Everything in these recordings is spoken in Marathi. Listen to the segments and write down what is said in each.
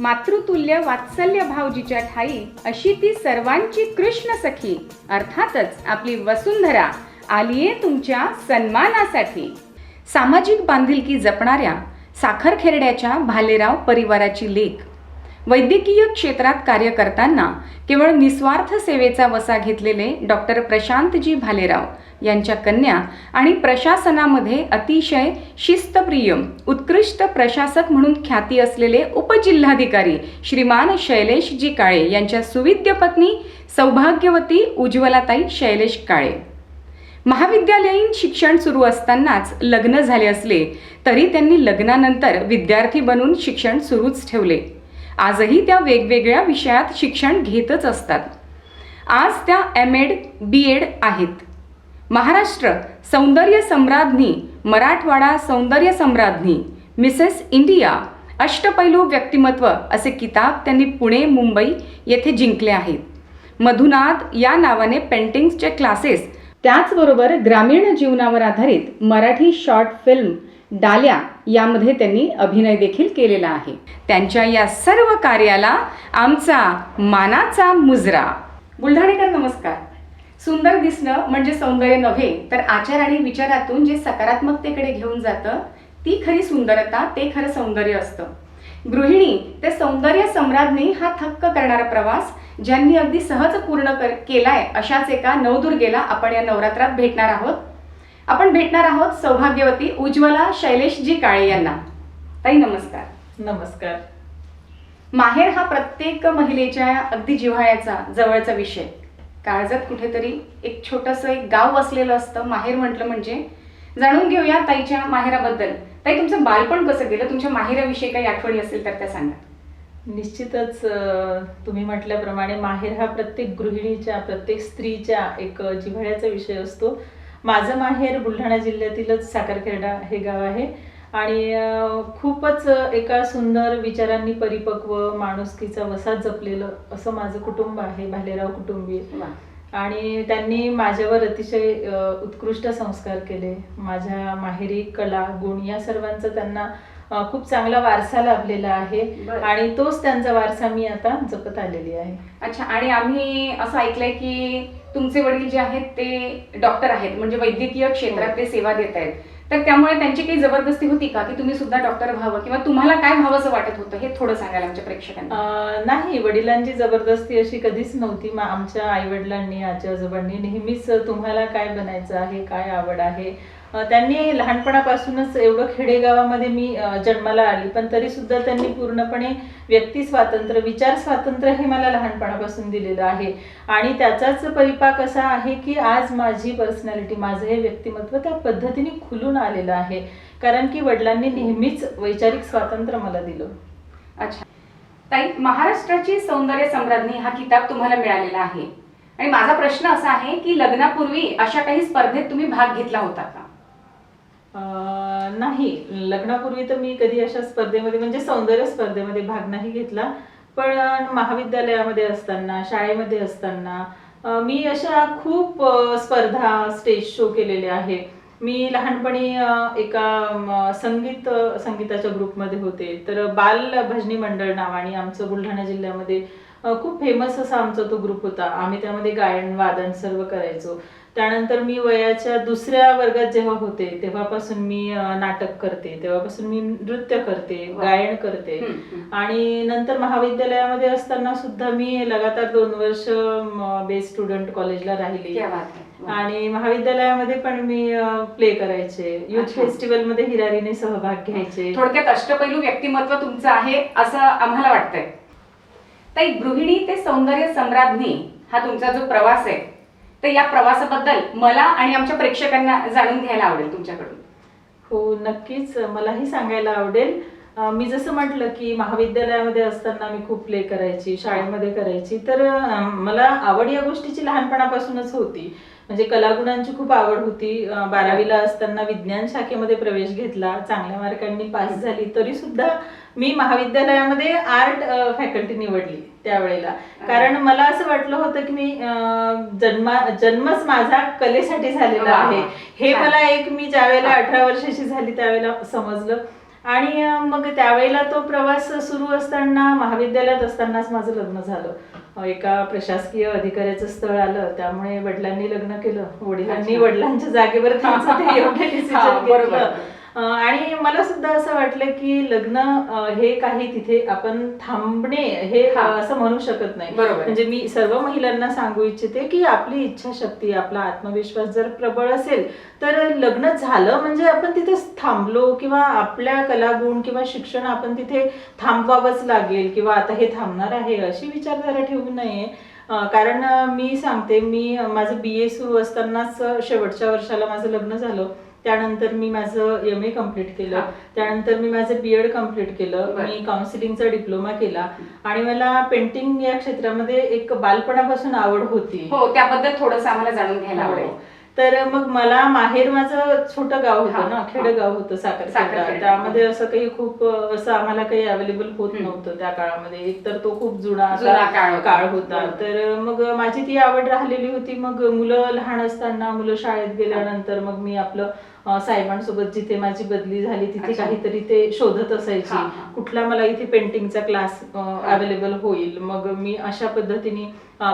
मातृतुल्य वात्सल्य भावजीच्या ठाई अशी ती सर्वांची कृष्ण सखी. अर्थातच आपली वसुंधरा आलीये तुमच्या सन्मानासाठी. सामाजिक बांधिलकी जपणाऱ्या साखरखेरड्याच्या भालेराव परिवाराची लेख. वैद्यकीय क्षेत्रात कार्य करताना केवळ निस्वार्थ सेवेचा वसा घेतलेले डॉक्टर प्रशांतजी भालेराव यांच्या कन्या आणि प्रशासनामध्ये अतिशय शिस्तप्रिय उत्कृष्ट प्रशासक म्हणून ख्याती असलेले उपजिल्हाधिकारी श्रीमान शैलेशजी काळे यांच्या सुविद्य पत्नी सौभाग्यवती उज्ज्वलाताई शैलेश काळे. महाविद्यालयीन शिक्षण सुरू असतानाच लग्न झाले असले तरी त्यांनी लग्नानंतर विद्यार्थी बनून शिक्षण सुरूच ठेवले. आजही त्या वेगवेगळ्या विषयात शिक्षण घेतच असतात. आज त्या एम एड बी एड आहेत. महाराष्ट्र सौंदर्य सम्राज्ञी मराठवाडा सौंदर्य सम्राज्ञी मिसेस इंडिया अष्टपैलू व्यक्तिमत्व असे किताब त्यांनी पुणे मुंबई येथे जिंकले आहेत. मधुनाथ या नावाने पेंटिंग्सचे क्लासेस त्याचबरोबर ग्रामीण जीवनावर आधारित मराठी शॉर्ट फिल्म डाल्या यामध्ये त्यांनी अभिनय देखील केलेला आहे. त्यांच्या या सर्व कार्याला आमचा मानाचा मुजरा. बुलढाणेकर नमस्कार. सुंदर दिसणं म्हणजे सौंदर्य नव्हे तर आचार आणि विचारातून जे सकारात्मकतेकडे घेऊन जातं ती खरी सुंदरता ते खरं सौंदर्य असतं. गृहिणी ते सौंदर्य सम्राज्ञी हा थक्क करणारा प्रवास ज्यांनी अगदी सहज पूर्ण कर केलाय अशाच एका नवदुर्गेला आपण या नवरात्रात भेटणार आहोत. आपण भेटणार आहोत सौभाग्यवती उज्ज्वला शैलेशजी काळे यांना. ताई नमस्कार. नमस्कार. माहेर हा प्रत्येक महिलेच्या अगदी जिव्हाळ्याचा जवळचा विषय. काळजात कुठेतरी एक छोटंसं एक गाव वसलेलं असतं. माहेर म्हटलं म्हणजे? जाणून घेऊया ताईच्या माहेराबद्दल. ताई तुमचं बालपण कसं गेलं? तुमच्या माहेराविषयी काही आठवणी असेल तर त्या सांगा. निश्चितच तुम्ही म्हटल्याप्रमाणे माहेर हा प्रत्येक गृहिणीच्या प्रत्येक स्त्रीच्या एक जिव्हाळ्याचा विषय असतो. माझं माहेर बुलढाणा जिल्ह्यातीलच साखरखेरडा हे गाव आहे. आणि खूपच एका सुंदर विचारांनी परिपक्व माणुसकीचा वसा जपलेलं असं माझं कुटुंब आहे भालेराव कुटुंबीय. आणि त्यांनी माझ्यावर अतिशय उत्कृष्ट संस्कार केले. माझ्या माहेरी कला गुण या सर्वांचा त्यांना खूप चांगला वारसा लाभलेला आहे. आणि तोच त्यांचा वारसा मी आता जपत आलेली आहे. अच्छा आणि आम्ही असं ऐकलंय की तुमचे वडील जे आहेत ते डॉक्टर आहेत म्हणजे वैद्यकीय क्षेत्रात ते सेवा देत आहेत. तर त्यामुळे त्यांची काही जबरदस्ती होती का की तुम्ही सुद्धा डॉक्टर व्हावं? किंवा तुम्हाला काय व्हावं असं वाटत होतं? हे थोडं सांगायला आमच्या प्रेक्षकांना. नाही वडिलांची जबरदस्ती अशी कधीच नव्हती. मा- आमच्या आई वडिलांनी आजी आजोबांनी नेहमीच तुम्हाला काय बनायचं आहे काय आवड आहे त्यांनी लहानपणापासूनच एवढं खेडेगावामध्ये मी जन्माला आली. पण तरी सुद्धा त्यांनी पूर्णपणे व्यक्ती स्वातंत्र्य विचार स्वातंत्र्य हे मला लहानपणापासून दिलेलं आहे. आणि त्याचाच परिपाक असा आहे की आज माझी पर्सनॅलिटी माझं हे व्यक्तिमत्व त्या पद्धतीने खुलून आलेलं आहे. कारण की वडिलांनी नेहमीच वैचारिक स्वातंत्र्य मला दिलं. अच्छा. ताई महाराष्ट्राची सौंदर्य सम्राज्ञी हा किताब तुम्हाला मिळालेला आहे. आणि माझा प्रश्न असा आहे की लग्नापूर्वी अशा काही स्पर्धेत तुम्ही भाग घेतला होता का? नाही. लग्नापूर्वी तर मी कधी अशा स्पर्धेमध्ये म्हणजे सौंदर्य स्पर्धेमध्ये भाग नाही घेतला. पण महाविद्यालयामध्ये असताना शाळेमध्ये असताना मी अशा खूप स्पर्धा स्टेज शो केलेले आहे. मी लहानपणी एका संगीत संगीताच्या ग्रुपमध्ये होते. तर बाल भजनी मंडळ नावाने आमचं बुलढाणा जिल्ह्यामध्ये खूप फेमस असा आमचा तो ग्रुप होता. आम्ही त्यामध्ये गायन वादन सर्व करायचो. त्यानंतर मी वयाच्या दुसऱ्या वर्गात जेव्हा होते तेव्हापासून मी नाटक करते तेव्हापासून मी नृत्य करते. गायन करते. आणि नंतर महाविद्यालयामध्ये असताना सुद्धा मी लगातार दोन वर्ष बेस्ट स्टुडंट कॉलेजला राहिली. आणि महाविद्यालयामध्ये पण मी प्ले करायचे युथ. फेस्टिवलमध्ये हिरारीने सहभाग घ्यायचे थोडक्यात अष्टपैलू व्यक्तिमत्व तुमचं आहे असं आम्हाला वाटतंय ताई गृहिणी ते सौंदर्य सम्राज्ञी हा तुमचा जो प्रवास आहे तर या प्रवासाबद्दल मला आणि आमच्या प्रेक्षकांना जाणून घ्यायला आवडेल तुमच्याकडून. हो नक्कीच. मलाही सांगायला आवडेल. मी जसं म्हटलं की महाविद्यालयामध्ये असताना मी खूप प्ले करायची शाळेमध्ये करायची. तर मला आवड या गोष्टीची लहानपणापासूनच होती. म्हणजे कलागुणांची खूप आवड होती. बारावीला असताना विज्ञान शाखेमध्ये प्रवेश घेतला. चांगल्या मार्कांनी पास झाली. तरी सुद्धा मी महाविद्यालयामध्ये आर्ट फॅकल्टी निवडली त्यावेळेला. कारण मला असं वाटलं होतं की मी जन्मा जन्मच माझा कलेसाठी झालेला. आहे. हे. मला एक मी ज्यावेळेला अठरा वर्षाची झाली त्यावेळेला समजलं. आणि मग त्यावेळेला तो प्रवास सुरू असताना महाविद्यालयात असतानाच माझं लग्न झालं. एका प्रशासकीय अधिकाऱ्याचं स्थळ आलं. त्यामुळे वडिलांनी लग्न केलं. वडिलांनी. वडिलांच्या जागेवर त्यांचं ते योग्य डिसिजन आणि मला सुद्धा असं वाटलं की लग्न हे काही तिथे आपण थांबणे हे असं म्हणू शकत नाही. म्हणजे मी सर्व महिलांना सांगू इच्छिते की आपली इच्छाशक्ती आपला आत्मविश्वास जर प्रबळ असेल तर लग्न झालं म्हणजे आपण तिथे थांबलो किंवा आपल्या कलागुण किंवा शिक्षण आपण तिथे थांबवावंच लागेल किंवा आता हे थांबणार आहे अशी विचारधारा ठेवू नये. कारण मी सांगते मी माझं बी ए सुरू असतानाच शेवटच्या वर्षाला माझं लग्न झालं. त्यानंतर मी माझं एम ए कंप्लीट केलं. त्यानंतर मी माझं बी एड कंप्लीट केलं. मी काउन्सिलिंगचा डिप्लोमा केला आणि मला पेंटिंग या क्षेत्रामध्ये एक बालपणापासून आवड होती हो त्याबद्दल थोडंसं आम्हाला जाणून घ्यायला आवडेल हो. तर मग मला माहेर माझं छोटं गाव होतं ना. खेडेगाव होतं साखरखेडा. त्यामध्ये असं काही खूप असं आम्हाला काही अवेलेबल होत. नव्हतं त्या काळामध्ये एक तर तो खूप जुना काळ होता. तर मग माझी ती आवड राहिलेली होती मग मुलं लहान असताना मुलं शाळेत गेल्यानंतर मग मी आपलं साहेबांसोबत जिथे माझी बदली झाली तिथे. काहीतरी ते शोधत असायची. कुठला मला इथे पेंटिंगचा क्लास अवेलेबल होईल मग मी अशा पद्धतीने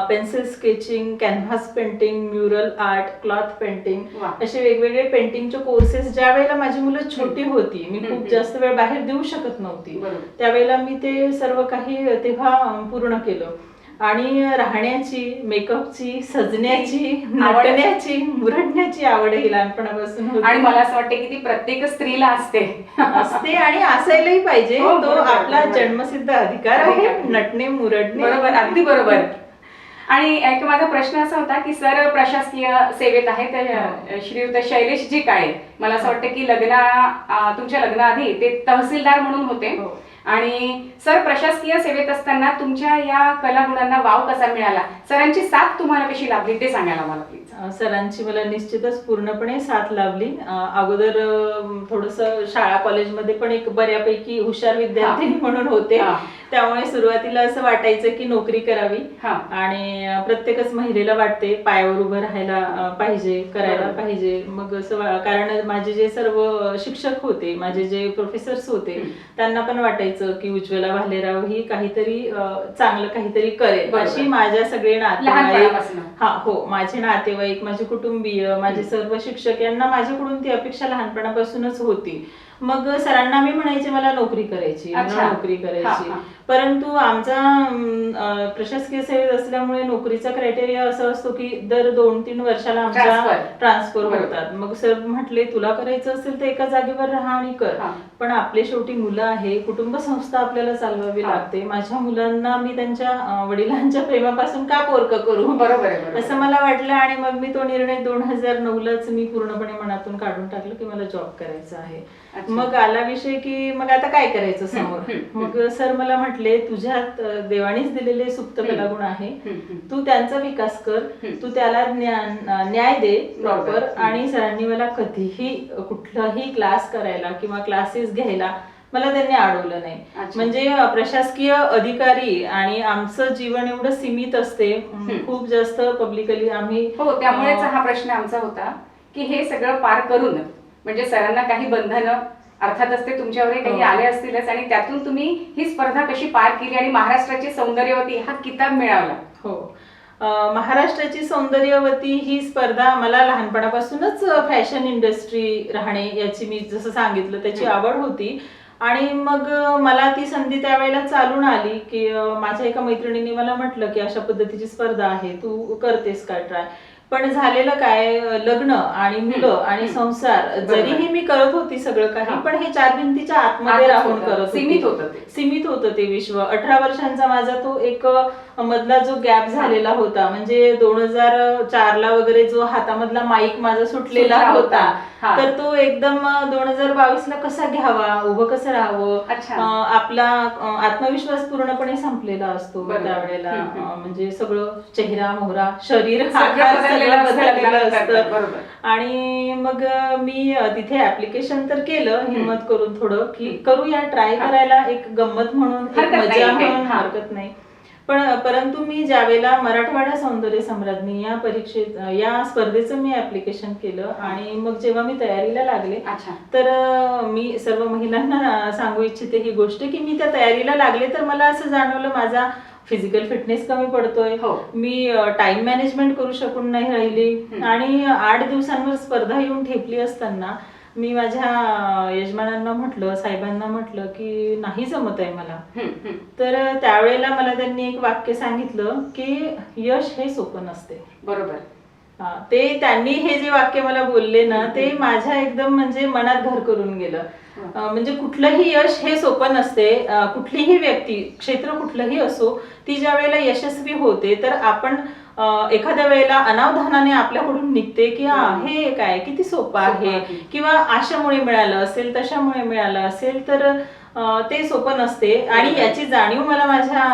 pencil sketching canvas painting mural art cloth painting. असे वेगवेगळे पेंटिंगचे कोर्सेस ज्या वेळेला माझी मुलं छोटी होती मी खूप. जास्त वेळ बाहेर देऊ शकत नव्हती. त्यावेळेला मी ते सर्व काही तेव्हा पूर्ण केलं आणि राहण्याची मेकअपची सजण्याची. नटण्याची मुरडण्याची आवड ही लहानपणापासून आणि मला असं वाटतं की ती प्रत्येक स्त्रीला असते असते आणि असायलाही पाहिजे हो, तो आपला. जन्मसिद्ध अधिकार आहे अधिकार. नटणे मुरडणे बरोबर अगदी बरोबर आणि एक माझा प्रश्न असा होता की सर प्रशासकीय सेवेत आहे. तर श्रीयुत शैलेशजी काळे मला असं वाटतं की लग्ना तुमच्या लग्नाआधी ते तहसीलदार म्हणून होते हो. आणि सर प्रशासकीय सेवेत असताना तुमच्या या कलागुणांना वाव कसा मिळाला सरांची साथ तुम्हाला कशी लाभली ते सांगायला मला सरांची मला निश्चितच पूर्णपणे साथ लाभली अं, अगोदर थोडस शाळा कॉलेजमध्ये पण एक बऱ्यापैकी हुशार विद्यार्थिनी म्हणून होते. त्यामुळे सुरुवातीला असं वाटायचं की नोकरी करावी. आणि प्रत्येकच महिलेला वाटते पायावर उभं राहायला पाहिजे करायला. पाहिजे मग असं कारण माझे जे सर्व शिक्षक होते माझे जे प्रोफेसर्स होते. त्यांना पण वाटायचं की उज्ज्वला भालेराव ही काहीतरी चांगलं काहीतरी करेल. अशी माझ्या सगळे लहानपणापासून हा हो माझे नातेवाईक माझे कुटुंबीय माझे सर्व शिक्षक यांना माझ्याकडून ती अपेक्षा लहानपणापासूनच होती. मग सरांना मी म्हणायचे मला नोकरी करायची मला. नोकरी करायची. परंतु आमचा प्रशासकीय सेवेत असल्यामुळे नोकरीचा क्रायटेरिया असा असतो की दर दोन तीन वर्षाला Transfer. ट्रान्सफर. होतात मग सर म्हटले तुला करायचं असेल तर एका जागेवर राहा आणि कर. पण आपले शेवटी मुलं आहे कुटुंब संस्था आपल्याला चालवावी. लागते माझ्या मुलांना मी त्यांच्या वडिलांच्या प्रेमापासून का पोरक करू बरोबर. असं मला वाटलं आणि मग मी तो निर्णय दोन हजार नऊलाच मी पूर्णपणे मनातून काढून टाकलं की मला जॉब करायचा आहे. मग आला विषय की मग आता काय करायचं समोर मग सर मला म्हटले तुझ्यात अं, देवाणीच दिलेले सुप्त. कलागुण आहे. तू त्यांचा विकास कर. तू त्याला न्याय दे. प्रॉपर. आणि सरांनी मला कधीही कुठलाही क्लास करायला किंवा क्लासेस घ्यायला मला त्यांनी अडवलं नाही. म्हणजे प्रशासकीय अधिकारी आणि आमचं जीवन एवढं सीमित असते. खूप जास्त पब्लिकली आम्ही हो त्यामुळेच हा प्रश्न आमचा होता की हे सगळं पार करून म्हणजे सरांना काही बंधनं अर्थातच ते तुमच्यावर काही हो. आले असतीलच आणि त्यातून तुम्ही ही स्पर्धा कशी पार केली आणि महाराष्ट्राची सौंदर्यवती हा किताब मिळवला हो महाराष्ट्राची सौंदर्यवती ही स्पर्धा मला लहानपणापासूनच फॅशन इंडस्ट्री राहणे याची मी जसं सांगितलं त्याची. आवड होती आणि मग मला ती संधी त्यावेळेला चालून आली की माझ्या एका मैत्रिणीने मला म्हटलं की अशा पद्धतीची स्पर्धा आहे तू करतेस का ट्राय पण झालेलं काय लग्न आणि मुलं आणि. संसार. जरीही मी करत होती सगळं. काही पण हे चार भिंतीच्या आतमध्ये राहून. करत. सीमित होतं. सीमित होतं ते विश्व अठरा वर्षांचा माझा तो एक मधला जो गॅप झालेला होता म्हणजे दोन हजार चार ला वगैरे जो हातामधला माईक माझा सुटलेला सुटला होता. हा. तर तो एकदम दोन हजार बावीस ला कसा घ्यावा उभं कसं राहावं अच्छा. अ, आपला अ, आत्मविश्वास पूर्णपणे संपलेला असतो बरोबर. त्यावेळेला हम्म, हम्म. अ, म्हणजे सगळं चेहरा मोहरा शरीर सगळं आकार बदललेलं सगळं असतं बदललेलं लग्नानंतर. असतं बरोबर. आणि मग अ, मी अ, तिथे ऍप्लिकेशन तर केलं हिंमत करून थोडं की. करूया ट्राय. करायला एक गंमत म्हणून एक हरकत नाही मजा काही. म्हणून हा. हरकत नाही पण परंतु मी ज्यावेळेला मराठवाडा सौंदर्य सम्राज्ञी या परीक्षेत या स्पर्धेचं मी ऍप्लिकेशन केलं आणि मग जेव्हा मी तयारीला लागले अच्छा तर मी सर्व महिलांना सांगू इच्छिते ही गोष्ट की मी त्या तयारीला लागले तर मला असं जाणवलं माझा फिजिकल फिटनेस कमी पडतोय हो. मी टाइम मॅनेजमेंट करू शकून नाही राहिली. आणि आठ दिवसांवर स्पर्धा येऊन ठेपली असताना मी माझ्या यजमानांना म्हटलं साहेबांना म्हटलं की नाही जमत आहे मला. तर त्यावेळेला मला त्यांनी एक वाक्य सांगितलं की यश हे सोपं नसते. बरोबर. ते त्यांनी हे जे वाक्य मला बोलले ना ते माझ्या एकदम म्हणजे मनात घर करून गेलं. म्हणजे कुठलंही यश हे सोपं नसते. कुठलीही व्यक्ती क्षेत्र कुठलंही असो ती ज्या वेळेला यशस्वी होते तर आपण एखाद्या वेळेला अनावधानाने आपल्याकडून निघते की हा. हे काय किती सोपं आहे. किंवा आशामुळे मिळालं असेल तशामुळे मिळालं असेल तर ते सोपं नसते आणि. याची जाणीव मला माझ्या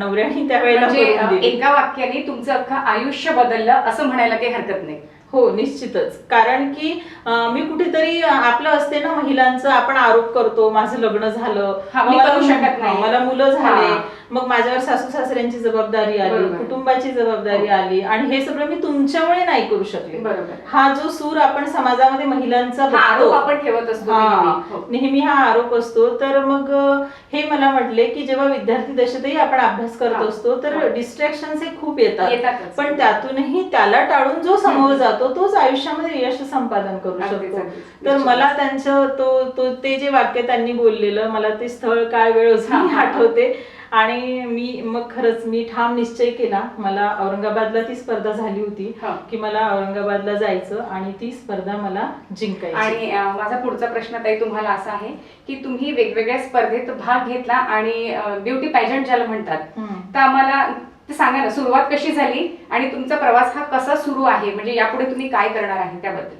नवऱ्याने त्यावेळेला म्हणजे. एका वाक्याने तुमचं अख्खं आयुष्य बदललं असं म्हणायला काही हरकत नाही हो निश्चितच कारण की मी कुठेतरी आपलं असते ना महिलांचं आपण आरोप करतो माझं लग्न झालं मी मला- करू शकत नाही. मला मुलं झाले. मग माझ्यावर सासू सासऱ्यांची जबाबदारी आली बरोबर. कुटुंबाची जबाबदारी हो. आली आणि हे सगळं मी तुमच्यामुळे नाही करू शकले बरोबर हा जो सूर आपण समाजामध्ये महिलांचा हा आरोप बघतो आपण ठेवत असतो हा, नेहमी. हो. नेहमी हा आरोप असतो तर मग अ, हे मला म्हटले की जेव्हा विद्यार्थी दशेतही आपण अभ्यास करत हा. असतो हा. तर डिस्ट्रॅक्शन हे खूप येतात येतातच. पण त्यातूनही त्याला टाळून जो समोर जातो तोच आयुष्यामध्ये यश संपादन करू अगदीच, शकतो अगदीच. तर. मला त्यांचं तो तो ते जे वाक्य त्यांनी बोललेलं मला ते स्थळ काय वेळ हा, हा. आठवते आणि मी मग खरंच मी ठाम निश्चय केला. मला औरंगाबादला ती स्पर्धा झाली होती. की मला औरंगाबादला जायचं आणि ती स्पर्धा मला जिंकायची. आणि माझा पुढचा प्रश्न ताई तुम्हाला असा आहे की तुम्ही वेगवेगळ्या स्पर्धेत भाग घेतला आणि ब्युटी पॅजंट ज्याला म्हणतात. तर आम्हाला ते सांगा ना सुरुवात कशी झाली आणि तुमचा प्रवास हा कसा सुरू आहे? म्हणजे यापुढे तुम्ही काय करणार आहे त्याबद्दल?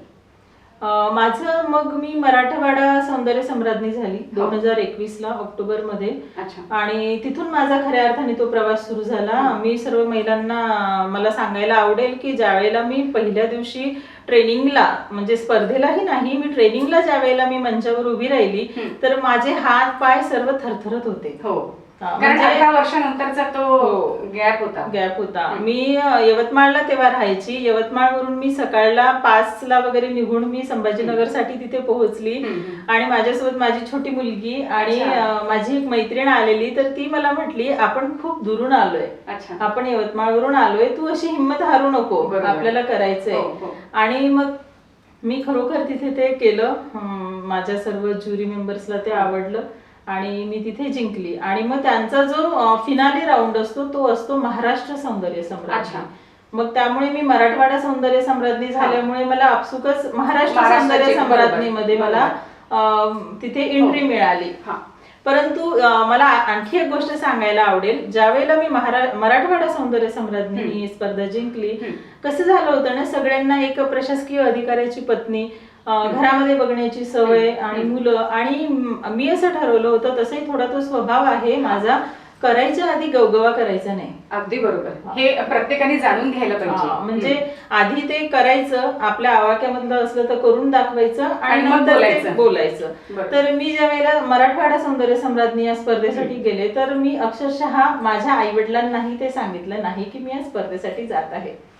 माझं मग मी मराठवाडा सौंदर्य सम्राज्ञी झाली हो. दोन हजार एकवीस ला ऑक्टोबरमध्ये आणि तिथून माझा खऱ्या अर्थाने तो प्रवास सुरू झाला. मी सर्व महिलांना मला सांगायला आवडेल की ज्या वेळेला मी पहिल्या दिवशी ट्रेनिंगला म्हणजे स्पर्धेलाही नाही मी ट्रेनिंगला ज्या वेळेला मी मंचावर उभी राहिली. तर माझे हात पाय सर्व थरथरत होते. हो हा, कारण म्हणजे- अठरा वर्षानंतरचा तो हो. गॅप होता. गॅप होता. मी यवतमाळला तेव्हा राहायची. यवतमाळवरून मी सकाळला पाचला वगैरे निघून मी संभाजीनगरसाठी तिथे पोहोचली. आणि माझ्यासोबत माझी छोटी मुलगी आणि माझी एक मैत्रीण आलेली. तर ती मला म्हटली आपण खूप दुरून आलोय. आपण यवतमाळवरून आलोय. तू अशी हिंमत हारू नको. आपल्याला करायचंय. हो, हो. आणि मग मी खरोखर तिथे ते केलं. माझ्या सर्व ज्युरी मेंबर्सला ते आवडलं. आणि मी तिथे जिंकली आणि मग त्यांचा जो फिनाली राऊंड असतो तो असतो महाराष्ट्र सौंदर्य अच्छा. मग त्यामुळे मी मराठवाडा सौंदर्य सम्राज्ञी झाल्यामुळे मला आपसुकच महाराष्ट्र सौंदर्य. सम्राज्ञीमध्ये मला तिथे एंट्री हो. मिळाली परंतु मला आणखी एक गोष्ट सांगायला आवडेल ज्या वेळेला मी मराठवाडा सौंदर्य सम्राज्ञी. ही स्पर्धा जिंकली. कसं झालं होतं ना सगळ्यांना एक प्रशासकीय अधिकाऱ्याची पत्नी घरामध्ये बघण्याची सवय. आणि मुलं आणि म- असं ठरवलं होतं तसंही थोडा तो स्वभाव आहे माझा करायच्या आधी गवगवा करायचा नाही. अगदी बरोबर. हे. प्रत्येकाने जाणून घ्यायला पाहिजे. म्हणजे आधी ते करायचं आपल्या आवाक्यामधलं असलं तर करून दाखवायचं आणि नंतर बोलायचं. बोलायचं. तर मी ज्या वेळेला मराठवाडा सौंदर्य सम्राज्ञी या स्पर्धेसाठी गेले तर मी अक्षरशः माझ्या आई वडिलांनाही ते सांगितलं नाही की मी या स्पर्धेसाठी जात आहे.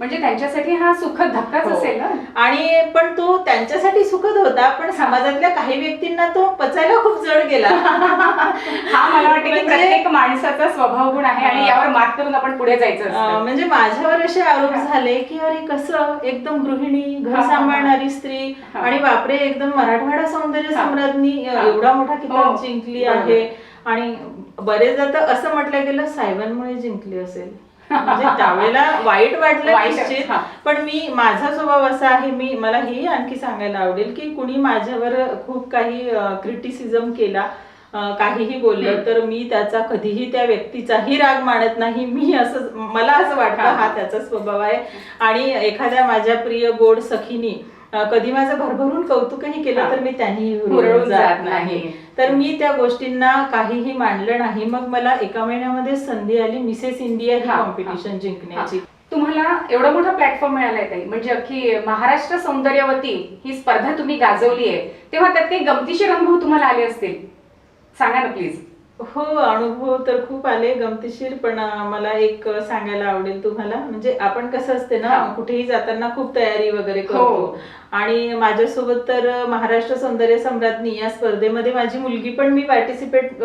म्हणजे त्यांच्यासाठी हा सुखद धक्काच हो. असेल ना आणि पण तो त्यांच्यासाठी सुखद होता पण समाजातल्या काही व्यक्तींना तो पचायला खूप जड गेला हा मला वाटतं की म्हणजे- प्रत्येक माणसाचा स्वभाव गुण आहे आणि. यावर मात करून आपण पुढे जायचं म्हणजे माझ्यावर असे आरोप. झाले की अरे कसं एकदम गृहिणी घर. सांभाळणारी स्त्री. आणि बापरे एकदम मराठवाडा सौंदर्य. सम्राज्ञी. एवढा मोठा किताब हो, जिंकली. आहे आणि बरेचदा तर असं म्हटलं गेलं साहेबांमुळे जिंकली असेल म्हणजे त्यावेळेला वाईट वाटलं वाईट, निश्चित हा. पण मी माझा स्वभाव असा आहे मी मला हेही आणखी सांगायला आवडेल की कुणी माझ्यावर खूप काही क्रिटिसिझम केला अं, काहीही बोललं. तर मी त्याचा कधीही त्या व्यक्तीचाही राग मानत नाही मी असं मला असं वाटतं हा. हा त्याचा स्वभाव आहे आणि एखाद्या माझ्या प्रिय गोड सखीनी कधी माझं भरभरून कौतुकही केलं. तर मी त्यांनी हुरळून जात नाही. तर मी त्या गोष्टींना काहीही मानलं नाही. मग मला एका महिन्यामध्ये संधी आली मिसेस इंडिया ही. कॉम्पिटिशन जिंकण्याची. तुम्हाला एवढा मोठा प्लॅटफॉर्म मिळालाय ताई. म्हणजे अख्खी महाराष्ट्र सौंदर्यवती ही स्पर्धा तुम्ही गाजवली आहे तेव्हा त्यात काही गमतीशीर अनुभव तुम्हाला आले असतील? सांगा ना प्लीज हो अनुभव तर खूप आले गमतीशीर पण अं, मला एक अं, सांगायला आवडेल तुम्हाला म्हणजे आपण कसं असते ना हा. कुठेही जाताना खूप तयारी वगैरे हो. करतो आणि माझ्यासोबत तर अं, महाराष्ट्र सौंदर्य सम्राज्ञी या स्पर्धेमध्ये माझी मुलगी पण मी पार्टिसिपेट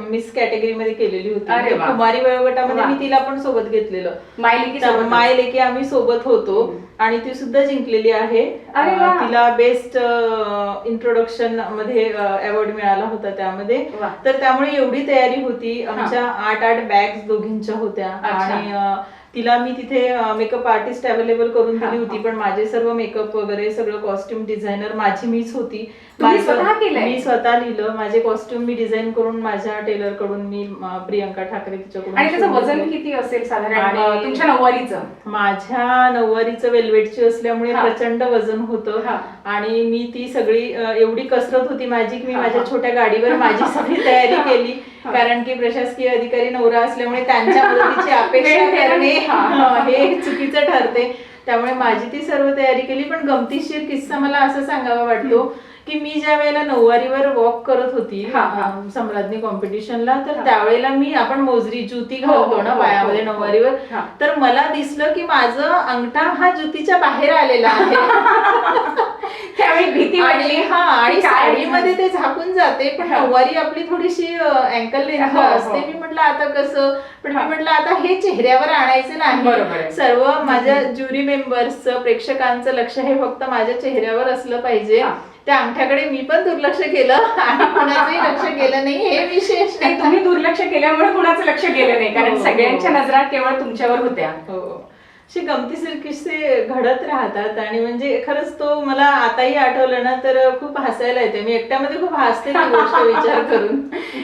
मिस कॅटेगरीमध्ये केलेली होती अरे म्हणजे वा. कुमारी वयोगटामध्ये वा. मी तिला पण सोबत घेतलेलं मायलिकी तर सोबत. माय लेकी आम्ही सोबत होतो आणि ती सुद्धा जिंकलेली आहे अरे अं, वा. तिला बेस्ट इंट्रोडक्शनमध्ये अवॉर्ड मिळाला होता त्यामध्ये वा. तर त्यामुळे एवढी तयारी होती आमच्या आठ आठ बॅग्स दोघींच्या होत्या अच्छा. आणि अं, तिला मी तिथे मेकअप आर्टिस्ट अवेलेबल करून हा, दिली होती. पण माझे सर्व मेकअप वगैरे सगळं कॉस्ट्युम डिझायनर माझी मीच होती माझं- स्वतः केलंय? मी स्वतः लिहिलं माझे कॉस्ट्युम मी डिझाईन करून माझ्या टेलरकडून मी अं, प्रियंका ठाकरे तिच्याकडून आणि त्याचं शिवून वजन घेतलं. किती असेल साधारण आणि- अं, तुमच्या नऊवारीचं माझ्या नऊवारीचं वेल्वेटची असल्यामुळे हा. प्रचंड वजन होतं हा. आणि मी ती सगळी अ, एवढी कसरत होती माझी की मी हा, माझ्या. छोट्या गाडीवर माझी सगळी तयारी केली हा. कारण की प्रशासकीय अधिकारी नवरा असल्यामुळे त्यांच्या मदतीची अपेक्षा वेळ देणं- करणे हा. हा, हे चुकीचं ठरते त्यामुळे माझी ती सर्व तयारी केली पण गमतीशीर किस्सा मला असं सांगावा वाटतो की मी ज्या वेळेला नऊवारीवर वॉक करत होती हा, हा. सम्राज्ञी कॉम्पिटिशनला तर. त्यावेळेला मी आपण मोजरी ज्युती हो, हो, घालतो ना हो, पायामध्ये. नऊवारीवर. तर मला दिसलं की माझं अंगठा हा ज्युतीच्या बाहेर आलेला आहे त्यावेळी भीती वाटली हा आणि साडीमध्ये ते झाकून जाते पण. नऊवारी आपली थोडीशी अँकल लेंथ. असते मी म्हटलं आता कसं पण मी. म्हटलं आता हे चेहऱ्यावर आणायचं. नाही सर्व माझ्या ज्युरी मेंबर्सचं प्रेक्षकांचं लक्ष हे फक्त माझ्या चेहऱ्यावर असलं पाहिजे. त्या अंगठ्याकडे मी पण दुर्लक्ष केलं. आणि कोणाचंही लक्ष केलं नाही हे विशेष. नाही, तुम्ही दुर्लक्ष केल्यामुळे कुणाचं लक्ष गेलं नाही कारण हो, हो. सगळ्यांच्या नजरा केवळ तुमच्यावर होत्या. हो असे गमतीशीर किस्से घडत राहतात आणि म्हणजे खरंच तो मला आताही आठवलं ना तर खूप हसायला येते. मी एकट्यामध्ये खूप हसते ती गोष्ट विचार करून.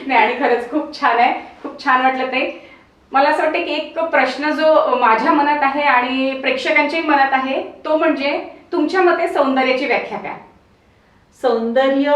नाही आणि खरंच खूप छान आहे. खूप छान वाटलं ते. मला असं वाटतं की एक प्रश्न जो माझ्या मनात आहे आणि प्रेक्षकांच्याही मनात आहे तो म्हणजे तुमच्या मते सौंदर्याची व्याख्या काय सौंदर्य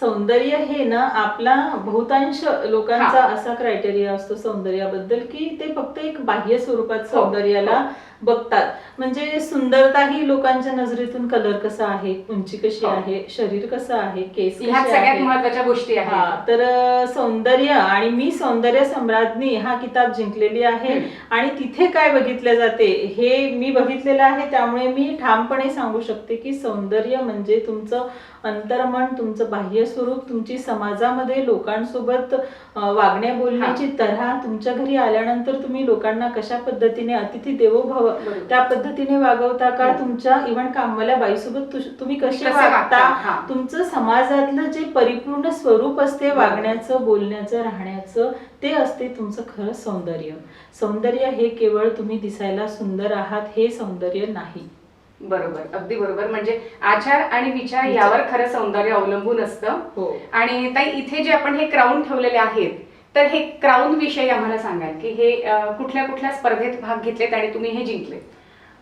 सौंदर्य हे ना आपला बहुतांश लोकांचा असा क्रायटेरिया असतो सौंदर्याबद्दल की ते फक्त एक बाह्य स्वरूपात हो, सौंदर्याला बघतात. म्हणजे सुंदरता ही लोकांच्या नजरेतून कलर कसा आहे उंची कशी हो. आहे शरीर कसं आहे केस सगळ्यात महत्त्वाच्या गोष्टी हा आहेत तर सौंदर्य आणि मी सौंदर्य सम्राज्ञी हा किताब जिंकलेली आहे. आणि तिथे काय बघितले जाते हे मी बघितलेलं आहे त्यामुळे मी ठामपणे सांगू शकते की सौंदर्य म्हणजे तुमचं अंतर्मन तुमचं बाह्य स्वरूप तुमची समाजामध्ये लोकांसोबत वागण्या बोलण्याची तऱ्हा तुमच्या घरी आल्यानंतर तुम्ही लोकांना कशा पद्धतीने अतिथी देवो भव. त्या पद्धतीने वागवता का हम्म. तुमच्या इव्हन कामवाल्या बाईसोबत तुम्ही कसे वागता, हा. तुमचं समाजातलं जे परिपूर्ण स्वरूप असते. वागण्याचं बोलण्याचं राहण्याचं ते असते तुमचं खरं सौंदर्य सौंदर्य हे केवळ तुम्ही दिसायला सुंदर आहात हे सौंदर्य नाही बरोबर अगदी बरोबर. म्हणजे आचार आणि विचार. यावर खरं सौंदर्य अवलंबून असतं. हो. आणि ताई इथे जे आपण हे क्राऊन ठेवलेले आहेत तर हे क्राऊन विषयी आम्हाला सांगाल की हे अं, कुठल्या कुठल्या स्पर्धेत भाग घेतलेत आणि तुम्ही हे जिंकले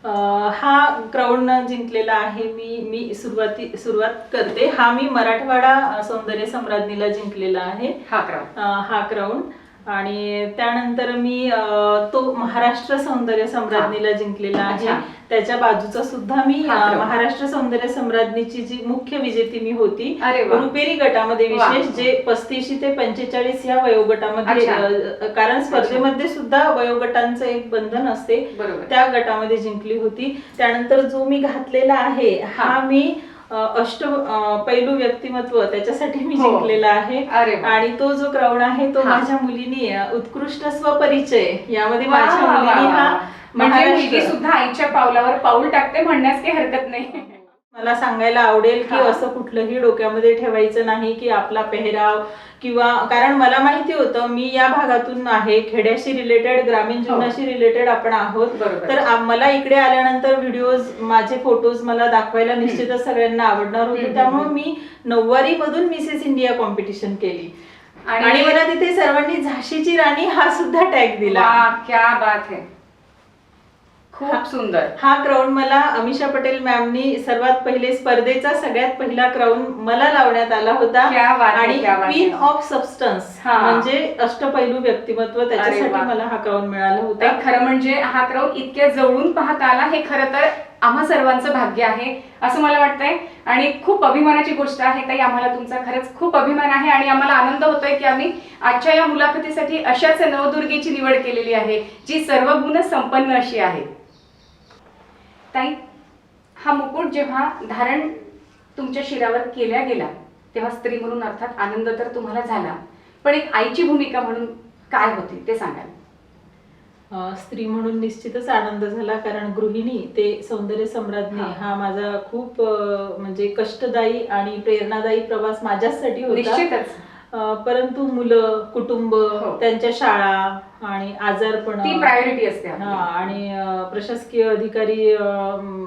अं, हा क्राऊन जिंकलेला आहे मी मी सुरुवाती सुरुवात करते. हा मी मराठवाडा अं, सौंदर्य सम्राज्ञीला जिंकलेला आहे. हा क्राऊन अं, हा क्राऊन आणि त्यानंतर मी तो महाराष्ट्र सौंदर्य सम्राज्ञीला जिंकलेला आहे. त्याच्या बाजूचा सुद्धा मी. महाराष्ट्र सौंदर्य सम्राज्ञीची जी मुख्य विजेती मी होती. रुपेरी गटामध्ये. विशेष जे पस्तीशी ते पंचेचाळीस या वयोगटामध्ये कारण स्पर्धेमध्ये सुद्धा वयोगटांचं एक बंधन असते त्या गटामध्ये जिंकली होती त्यानंतर जो मी घातलेला आहे हा. मी अष्ट पैलू व्यक्तिमत्व त्याच्यासाठी मी हो. जिंकलेला आहे. आणि तो जो क्राऊन आहे तो. माझ्या मुलीनी उत्कृष्ट स्वपरिचय यामध्ये माझ्या मुलीनी. हा म्हणजे मुलगी सुद्धा आईच्या पावलावर पाऊल टाकते म्हणण्यास काही हरकत नाही मला सांगायला आवडेल की हा. असं कुठलंही डोक्यामध्ये ठेवायचं नाही की आपला पेहराव किंवा कारण मला माहिती होतं मी या भागातून आहे खेड्याशी रिलेटेड ग्रामीण जीवनाशी रिलेटेड आपण आहोत. हो. तर मला इकडे आल्यानंतर व्हिडिओज माझे फोटोज मला दाखवायला निश्चितच सगळ्यांना आवडणार होते. त्यामुळे. मी नऊवारी मधून मिसेस इंडिया कॉम्पिटिशन केली. आणि- मला तिथे सर्वांनी झाशीची राणी हा सुद्धा टॅग दिला. क्या बात है खूप. सुंदर हा क्राऊन मला अमिषा पटेल मॅमनी सर्वात पहिले स्पर्धेचा सगळ्यात पहिला क्राऊन मला लावण्यात आला होता आणि क्वीन. Of substance. म्हणजे अष्टपैलू व्यक्तिमत्व त्याच्यासाठी. मला हा क्राऊन मिळाला होता खरं म्हणजे हा क्राऊन इतक्या जवळून पाहता आला हे खरं तर आम्हा सर्वांचं भाग्य आहे असं मला वाटतंय आणि खूप अभिमानाची गोष्ट आहे ताई आम्हाला तुमचा खरंच खूप अभिमान आहे आणि आम्हाला आनंद होतोय की आम्ही आजच्या या मुलाखतीसाठी अशाच नवदुर्गेची निवड केलेली आहे जी सर्व गुण संपन्न अशी आहे ताई हा मुकुट जेव्हा धारण तुमच्या शिरावर केल्या गेला तेव्हा स्त्री म्हणून अर्थात आनंद तर तुम्हाला झाला पण एक आईची भूमिका म्हणून काय होती ते सांगाल स्त्री म्हणून निश्चितच आनंद झाला कारण गृहिणी ते सौंदर्य सम्राज्ञी हा. माझा खूप म्हणजे कष्टदायी आणि प्रेरणादायी प्रवास माझ्यासाठी होता परंतु मुलं कुटुंब हो. त्यांच्या शाळा आणि आजारपण ती प्रायोरिटी असते. हा आणि प्रशासकीय अधिकारी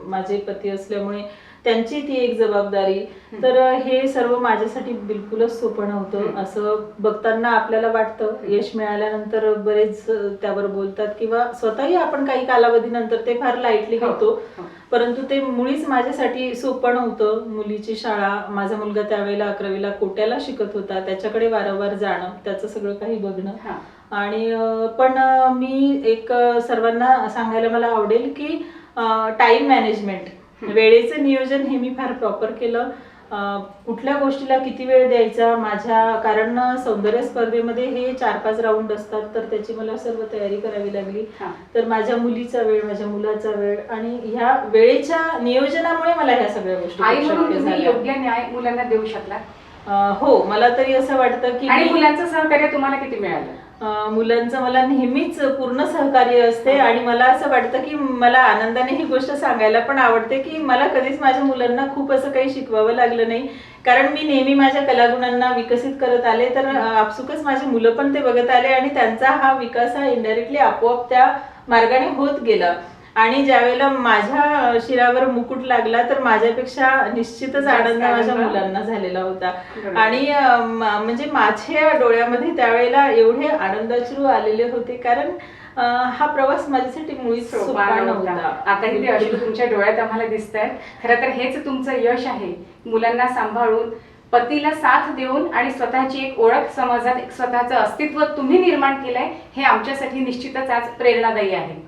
माझे पती असल्यामुळे त्यांची ती एक जबाबदारी. तर हे सर्व माझ्यासाठी बिलकुलच सोपं. नव्हतं असं बघताना आपल्याला वाटतं यश मिळाल्यानंतर बरेच त्यावर बोलतात किंवा स्वतःही आपण काही कालावधीनंतर ते फार लाईटली हो, घेतो हो. परंतु ते मुळीच माझ्यासाठी सोपं नव्हतं मुलीची शाळा माझा मुलगा त्यावेळेला अकरावीला कोट्याला शिकत होता त्याच्याकडे वारंवार जाणं त्याचं सगळं काही बघणं. आणि पण मी एक सर्वांना सांगायला मला आवडेल की टाइम मॅनेजमेंट. वेळेचं नियोजन हे मी फार प्रॉपर केलं कुठल्या गोष्टीला किती वेळ द्यायचा माझ्या कारण सौंदर्य स्पर्धेमध्ये हे चार पाच राऊंड असतात तर त्याची मला सर्व तयारी करावी लागली. तर माझ्या मुलीचा वेळ माझ्या मुलाचा वेळ आणि ह्या वेळेच्या नियोजनामुळे मला ह्या सगळ्या गोष्टी. योग्य न्याय मुलांना देऊ शकला हो मला तरी असं वाटतं की मुलांचं सहकार्य तुम्हाला किती मिळालं मुलांचं मला नेहमीच पूर्ण सहकार्य असते आणि मला असं वाटतं की मला आनंदाने ही गोष्ट सांगायला पण आवडते की मला कधीच माझ्या मुलांना खूप असं काही शिकवावं लागलं नाही. कारण मी नेहमी माझ्या कलागुणांना विकसित करत आले तर आपसुकच माझी मुलं पण ते बघत आले आणि त्यांचा हा विकास हा इनडायरेक्टली आपोआप त्या मार्गाने होत गेला. आणि ज्यावेळेला माझ्या शिरावर मुकुट लागला तर माझ्यापेक्षा निश्चितच आनंद माझ्या. मुलांना झालेला होता. आणि म्हणजे माझ्या डोळ्यामध्ये त्यावेळेला एवढे आनंदाश्रू आलेले होते कारण हा प्रवास माझ्यासाठी मुळीच सोपा नव्हता आता ते अश्रू तुमच्या डोळ्यात आम्हाला दिसत आहेत खरं तर हेच तुमचं यश आहे मुलांना सांभाळून पतीला साथ देऊन आणि स्वतःची एक ओळख समाजात एक स्वतःचं अस्तित्व तुम्ही निर्माण केलंय हे आमच्यासाठी निश्चितच आज प्रेरणादायी आहे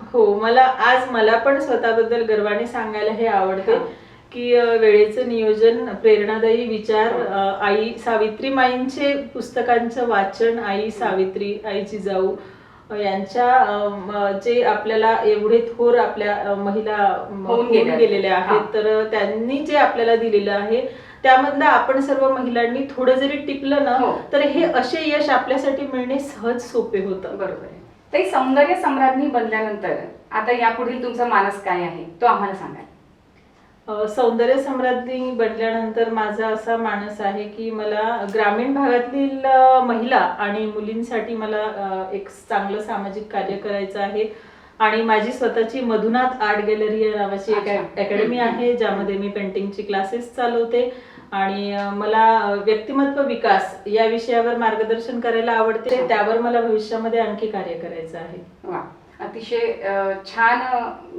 हो मला आज मला पण स्वतःबद्दल गर्वाने सांगायला हे आवडते हा. की वेळेचं नियोजन प्रेरणादायी विचार अं, आई सावित्रीमाईंचे पुस्तकांचं वाचन आई सावित्री आई जिजाऊ यांच्या जे आपल्याला एवढे थोर आपल्या महिला होऊन. गेलेल्या हा. आहेत तर त्यांनी जे आपल्याला दिलेलं आहे त्यामधलं आपण सर्व महिलांनी थोडं जरी टिपलं ना हो. तर हे असे यश आपल्यासाठी मिळणे सहज सोपे होतं बरोबर ते सौंदर्य सम्राज्ञी बनल्यानंतर आता यापुढील तुमचा मानस काय आहे तो आम्हाला सांगा सौंदर्य सम्राज्ञी बनल्यानंतर माझा असा मानस आहे की मला ग्रामीण भागातील महिला आणि मुलींसाठी मला एक चांगलं सामाजिक कार्य करायचं आहे आणि माझी स्वतःची मधुनाथ आर्ट गॅलरी या नावाची एक. अकॅडमी. आहे ज्यामध्ये मी पेंटिंगची क्लासेस चालवते आणि मला व्यक्तिमत्व विकास या विषयावर मार्गदर्शन करायला आवडते त्यावर मला भविष्यामध्ये आणखी कार्य करायचं आहे. वा. अतिशय छान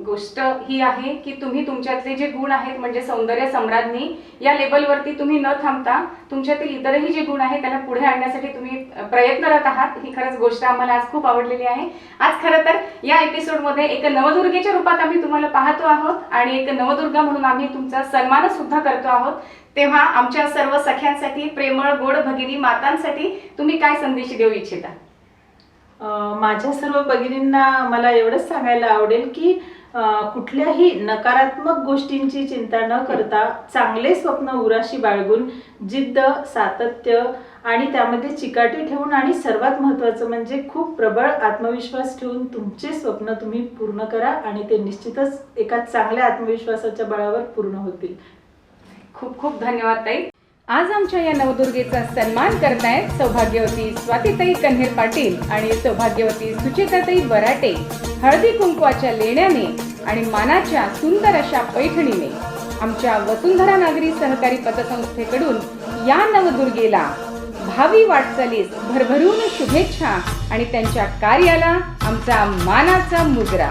गोष्ट ही आहे की तुम्ही तुमच्यातले जे गुण आहेत म्हणजे सौंदर्य सम्राज्ञी या लेवलवरती तुम्ही न थांबता तुमच्यातील इतरही जे गुण आहेत त्याला पुढे आणण्यासाठी तुम्ही प्रयत्नरत आहात. ही खरंच गोष्ट आम्हाला आज खूप आवडलेली आहे. आज खरं तर या एपिसोडमध्ये एक नवदुर्गेच्या रूपात आम्ही तुम्हाला पाहतो आहोत आणि एक नवदुर्गा म्हणून आम्ही तुमचा सन्मानच सुद्धा करतो आहोत. तेव्हा आमच्या सर्व सख्यांसाठी प्रेमळ गोड भगिनी मातांसाठी तुम्ही काय संदेश देऊ इच्छिता? माझ्या सर्व भगिनींना मला एवढंच सांगायला आवडेल की कुठल्याही नकारात्मक गोष्टींची चिंता न करता चांगले स्वप्न उराशी बाळगून जिद्द सातत्य आणि त्यामध्ये चिकाटी ठेवून आणि सर्वात महत्त्वाचं म्हणजे खूप प्रबळ आत्मविश्वास ठेवून तुमचे स्वप्न तुम्ही पूर्ण करा आणि ते निश्चितच एका चांगल्या आत्मविश्वासाच्या बळावर पूर्ण होतील. खूप खूप धन्यवाद ताई. आज आमच्या या नवदुर्गेचा सन्मान करतायत सौभाग्यवती स्वातीताई कन्हेर पाटील आणि सौभाग्यवती सुचेताताई बराटे हळदी कुंकवाच्या लेण्याने आणि मानाच्या सुंदर अशा पैठणीने आमच्या वसुंधरा नागरी सहकारी पतसंस्थेकडून या नवदुर्गेला भावी वाटचालीस भरभरून शुभेच्छा आणि त्यांच्या कार्याला आमचा मानाचा मुजरा